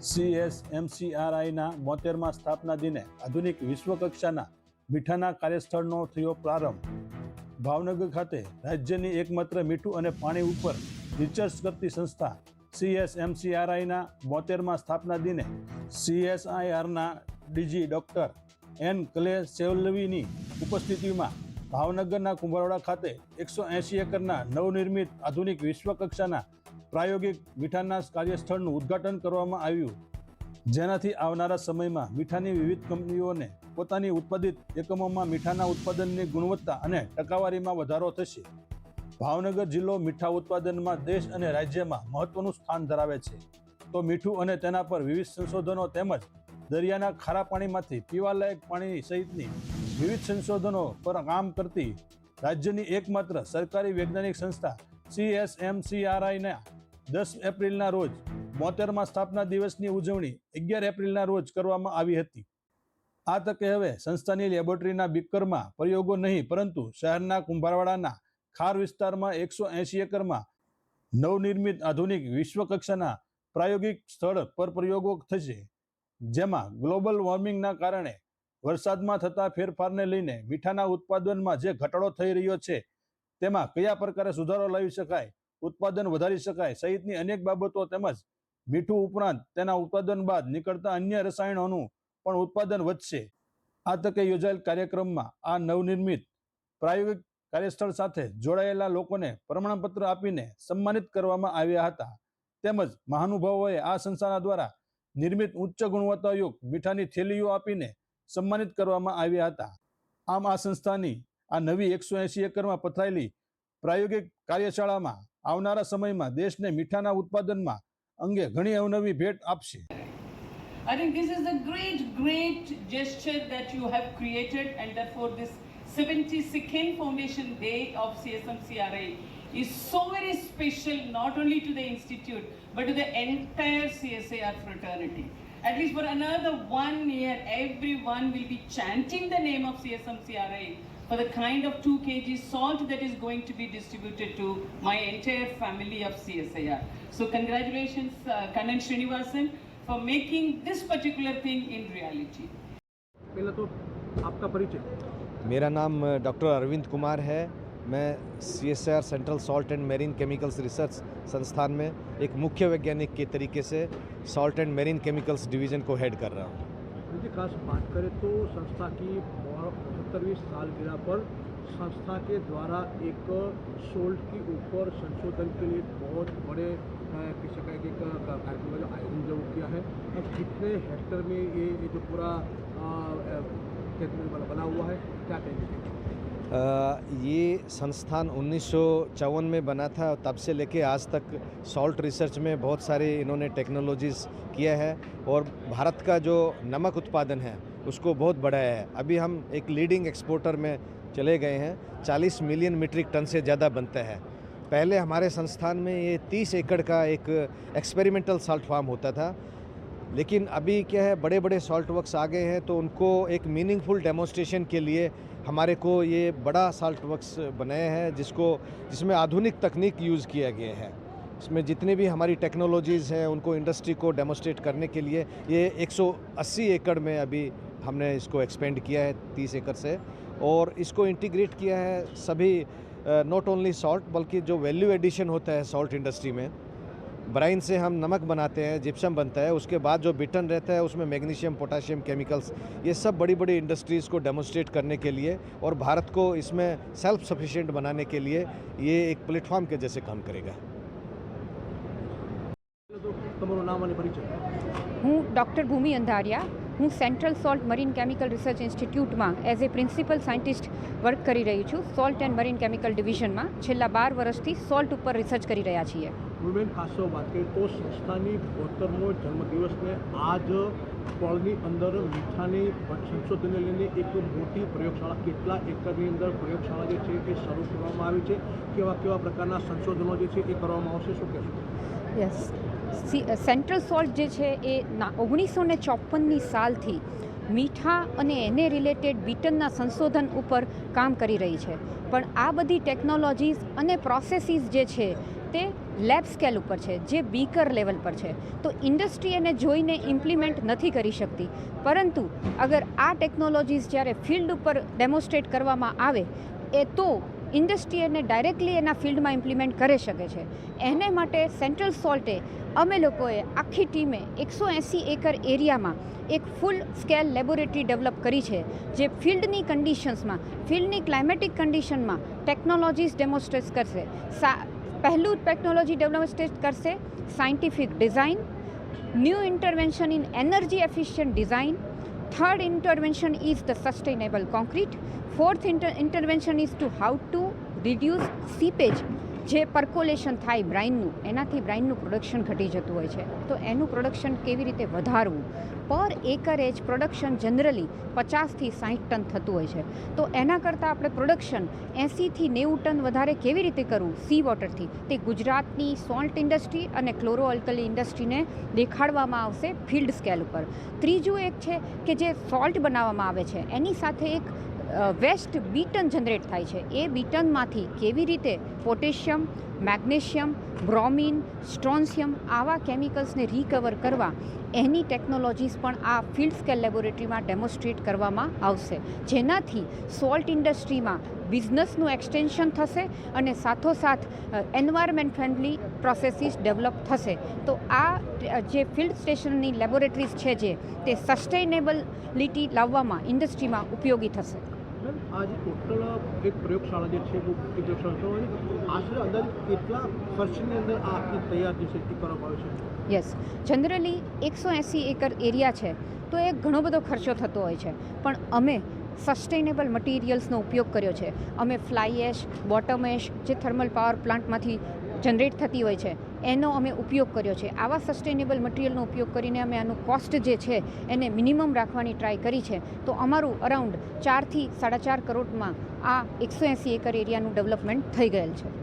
સીએસએમસીઆરઆઈના બોતેરમાં સ્થાપના દિને આધુનિક વિશ્વકક્ષાના મીઠાના કાર્યસ્થળનો થયો પ્રારંભ. ભાવનગર ખાતે રાજ્યની એકમાત્ર મીઠું અને પાણી ઉપર રિસર્ચ કરતી સંસ્થા સીએસએમસીઆરઆઈના બોતેરમાં સ્થાપના દિને સીએસઆઈઆરના ડીજી ડૉક્ટર એન કલે સેવલવીની ઉપસ્થિતિમાં ભાવનગરના કુંભારવાડા ખાતે એકસો એંશી એકરના નવનિર્મિત આધુનિક વિશ્વકક્ષાના પ્રાયોગિક મીઠાના કાર્યસ્થળનું ઉદ્ઘાટન કરવામાં આવ્યું. જેનાથી આવનારા સમયમાં મીઠાની વિવિધ કંપનીઓને પોતાની ઉત્પાદિત એકમોમાં મીઠાના ઉત્પાદનની ગુણવત્તા અને ટકાવારીમાં વધારો થશે. ભાવનગર જિલ્લો મીઠા ઉત્પાદનમાં દેશ અને રાજ્યમાં મહત્વનું સ્થાન ધરાવે છે. તો મીઠું અને તેના પર વિવિધ સંશોધનો તેમજ દરિયાના ખારા પાણીમાંથી પીવાલાયક પાણી સહિતની વિવિધ સંશોધનો પર કામ કરતી રાજ્યની એકમાત્ર સરકારી વૈજ્ઞાનિક સંસ્થા સીએસએમસીઆરઆઈના દસ એપ્રિલના રોજ બોતેરમાં સ્થાપના દિવસની ઉજવણી અગિયાર એપ્રિલના રોજ કરવામાં આવી હતી. આ તકે હવે સંસ્થાની લેબોરેટરીના બીકરમાં પ્રયોગો નહીં, પરંતુ શહેરના કુંભારવાડાના ખાર વિસ્તારમાં એકસો એંશી એકરમાં નવનિર્મિત આધુનિક વિશ્વકક્ષાના પ્રાયોગિક સ્થળ પર પ્રયોગો થશે, જેમાં ગ્લોબલ વોર્મિંગના કારણે વરસાદમાં થતા ફેરફારને લઈને મીઠાના ઉત્પાદનમાં જે ઘટાડો થઈ રહ્યો છે, તેમાં કયા પ્રકારે સુધારો લાવી શકાય ઉત્પાદન વધારી શકાય. સહિતની અનેક બાબતો તેમજ મીઠું ઉપરાંત તેના ઉત્પાદન બાદ નીકળતા અન્ય રસાયણોનું પણ ઉત્પાદન વધશે. આ તકે યોજાયેલ કાર્યક્રમમાં આ નવનિર્મિત પ્રાયોગિક કાર્યસ્થળ સાથે જોડાયેલા લોકોને પ્રમાણપત્ર આપીને સન્માનિત કરવામાં આવ્યા હતા. તેમજ મહાનુભાવોએ આ સંસ્થાના દ્વારા નિર્મિત ઉચ્ચ ગુણવત્તાયુક્ત મીઠાની થેલીઓ આપીને સન્માનિત કરવામાં આવ્યા હતા. આમ આ સંસ્થાની આ નવી એકસો એંશી એકરમાં પથરાયેલી પ્રાયોગિક કાર્યશાળામાં આવનારા સમયમાં દેશને મીઠાના ઉત્પાદનમાં અંગે ઘણી અવનવી ભેટ આપશે I think this is a great, great gesture that you have created, and therefore, this 72nd Foundation Day of CSMCRA is so very special not only to the institute but to the entire CSAR fraternity. At least for another one year, everyone will be chanting the name of CSMCRA for the kind of 2 kg salt that is going to be distributed to my entire family of CSIR. So congratulations, uh, Kannan Srinivasan, for making this particular thing in reality. पहले तो आपका परिचय मेरा नाम doctor Arvind Kumar है मैं C S R central salt and marine chemicals research संस्थान में एक मुख्य वैज्ञानिक के तरीके से salt and marine chemicals division को हेड कर रहा हूँ। खास बात करें तो संस्था की पचहत्तरवीं सालगिरह पर संस्था के द्वारा एक सोल्ट के ऊपर संशोधन के लिए बहुत बड़े शकाय कि एक कार्यक्रम का जो आयोजन जो किया है। अब कितने हेक्टर में ये जो पूरा बना- हुआ है, क्या कहेंगे? ये संस्थान उन्नीस सौ चौवन में बना था तब से लेके आज तक सॉल्ट रिसर्च में बहुत सारे इन्होंने टेक्नोलॉजीज़ किया है और भारत का जो नमक उत्पादन है, उसको बहुत बढ़ाया है। अभी हम एक लीडिंग एक्सपोर्टर में चले गए हैं 40 मिलियन मीट्रिक टन से ज़्यादा बनता है। पहले हमारे संस्थान में ये 30 एकड़ का एक एक्सपेरिमेंटल सॉल्ट फार्म होता था, लेकिन अभी क्या है बड़े बड़े सॉल्ट वर्क्स आ गए हैं तो उनको एक मीनिंगफुल डेमोन्स्ट्रेशन के लिए हमारे को ये बड़ा साल्ट वर्क्स बनाए हैं, जिसको, जिसमें आधुनिक तकनीक यूज़ किया गया है। इसमें जितनी भी हमारी टेक्नोलॉजीज़ हैं, उनको इंडस्ट्री को डेमोस्ट्रेट करने के लिए ये 180 एकड़ में अभी हमने इसको एक्सपेंड किया है 30 एकड़ से। और इसको इंटीग्रेट किया है सभी नॉट ओनली सॉल्ट बल्कि जो वैल्यू एडिशन होता है सॉल्ट इंडस्ट्री में ब्राइन से हम नमक बनाते हैं जिप्सम बनता है उसके बाद जो बिटन रहता है उसमें मैग्नीशियम पोटाशियम केमिकल्स ये सब बड़ी बड़ी इंडस्ट्रीज़ को डेमोन्स्ट्रेट करने के लिए और भारत को इसमें सेल्फ सफिशिएंट बनाने के लिए ये एक प्लेटफॉर्म के जैसे काम करेगा पहले तो તમારું નામ અને પરિચય હું ડૉક્ટર ભૂમિ અંધારિયા હું central salt marine chemical research ઇન્સ્ટિટ્યૂટમાં as a principal scientist work કરી રહી છું. સોલ્ટ એન્ડ મરીન કેમિકલ ડિવિઝનમાં છેલ્લા બાર વર્ષથી સોલ્ટ ઉપર રિસર્ચ કરી રહ્યા છીએ. વુમેન ખાસો વાત કરીએ તો સંસ્થાની ભોતરનો જન્મદિવસને આજ પળની અંદર મીઠાની સંશોધનને લઈને એક મોટી પ્રયોગશાળા કેટલા એકરની અંદર પ્રયોગશાળા જે છે એ શરૂ કરવામાં આવી છે કેવા કેવા પ્રકારના સંશોધનો જે છે એ કરવામાં આવશે શું કહેશો? યસ સેન્ટ્રલ સોલ્ટ જે છે એ ઓગણીસો ને ચોપનની સાલથી મીઠા અને એને રિલેટેડ બીટનના સંશોધન ઉપર કામ કરી રહી છે. પણ આ બધી ટેકનોલોજીસ અને પ્રોસેસીસ જે છે તે લેબ સ્કેલ ઉપર છે, જે બીકર લેવલ પર છે. તો ઇન્ડસ્ટ્રી એને જોઈને ઇમ્પ્લિમેન્ટ નથી કરી શકતી. પરંતુ અગર આ ટેકનોલોજીસ જ્યારે ફિલ્ડ ઉપર ડેમોન્સ્ટ્રેટ કરવામાં આવે, એ તો ઇન્ડસ્ટ્રી એને ડાયરેક્ટલી એના ફિલ્ડમાં ઇમ્પ્લિમેન્ટ કરી શકે છે. એને માટે સેન્ટ્રલ સોલ્ટે અમે લોકોએ આખી ટીમે એકસો એંસી એકર એરિયામાં એક ફૂલ સ્કેલ લેબોરેટરી ડેવલપ કરી છે, જે ફિલ્ડની કન્ડિશન્સમાં, ફિલ્ડની ક્લાઇમેટિક કન્ડિશનમાં ટેકનોલોજીસ ડેમોન્સ્ટ્રેટ કરશે. સા, પહેલું ટેકનોલોજી ડેમોન્સ્ટ્રેટ કરશે, scientific design, new intervention in energy efficient design Third intervention is the sustainable concrete. Fourth inter intervention is to how to reduce seepage જે પર્કોલેશન થાય બ્રાઇનનું એનાથી બ્રાઇનનું પ્રોડક્શન ઘટી જતું હોય છે. તો એનું પ્રોડક્શન કેવી રીતે વધારવું? પર એકરેજ પ્રોડક્શન જનરલી પચાસથી સાહીઠ ટન થતું હોય છે. તો એના કરતાં આપણે પ્રોડક્શન એંસીથી નેવું ટન વધારે કેવી રીતે કરવું? સી વોટરથી તે ગુજરાતની સોલ્ટ ઇન્ડસ્ટ્રી અને ક્લોરો અલ્કલી ઇન્ડસ્ટ્રીને દેખાડવામાં આવશે ફિલ્ડ સ્કેલ ઉપર. ત્રીજું એક છે કે જે સોલ્ટ બનાવવામાં આવે છે, એની સાથે એક વેસ્ટ બીટન જનરેટ થાય છે. એ બીટનમાંથી કેવી રીતે પોટેશિયમ, મેગ્નેશિયમ, બ્રોમિન, સ્ટ્રોન્સિયમ આવા કેમિકલ્સને રિકવર કરવા એની ટેકનોલોજીસ પણ આ ફિલ્ડ સ્કેલ લેબોરેટરીમાં ડેમોન્સ્ટ્રેટ કરવામાં આવશે. જેનાથી સોલ્ટ ઇન્ડસ્ટ્રીમાં બિઝનેસનું એક્સટેન્શન થશે અને સાથોસાથ એન્વાયરમેન્ટ ફ્રેન્ડલી પ્રોસેસીસ ડેવલપ થશે. તો આ જે ફિલ્ડ સ્ટેશનની લેબોરેટરીઝ છે જે, તે સસ્ટેનેબલિટી લાવવામાં, ઇન્ડસ્ટ્રીમાં ઉપયોગી થશે. મેમ, આ ટોટલ એક પ્રયોગશાળા જે છે પ્રયોગશાળા આશરે અંદાજે કેટલા ખર્ચની અંદર આ આખી તૈયાર જે છે કરવામાં છે? યસ જનરલી એકસો એંસી એકર એરિયા છે, તો એ ઘણો બધો ખર્ચો થતો હોય છે. પણ અમે સસ્ટેનેબલ મટીરિયલ્સનો ઉપયોગ કર્યો છે. અમે ફ્લાય એશ બોટમ એશ જે થર્મલ પાવર પ્લાન્ટમાંથી જનરેટ થતી હોય છે એનો અમે ઉપયોગ કર્યો છે. આવા સસ્ટેનેબલ મટીરિયલનો ઉપયોગ કરીને અમે આનું કોસ્ટ જે છે એને મિનિમમ રાખવાની ટ્રાય કરી છે. તો અમારું અરાઉન્ડ ચારથી સાડા ચાર કરોડમાં આ એકસો એંસી એકર એરિયાનું ડેવલપમેન્ટ થઈ ગયેલ છે.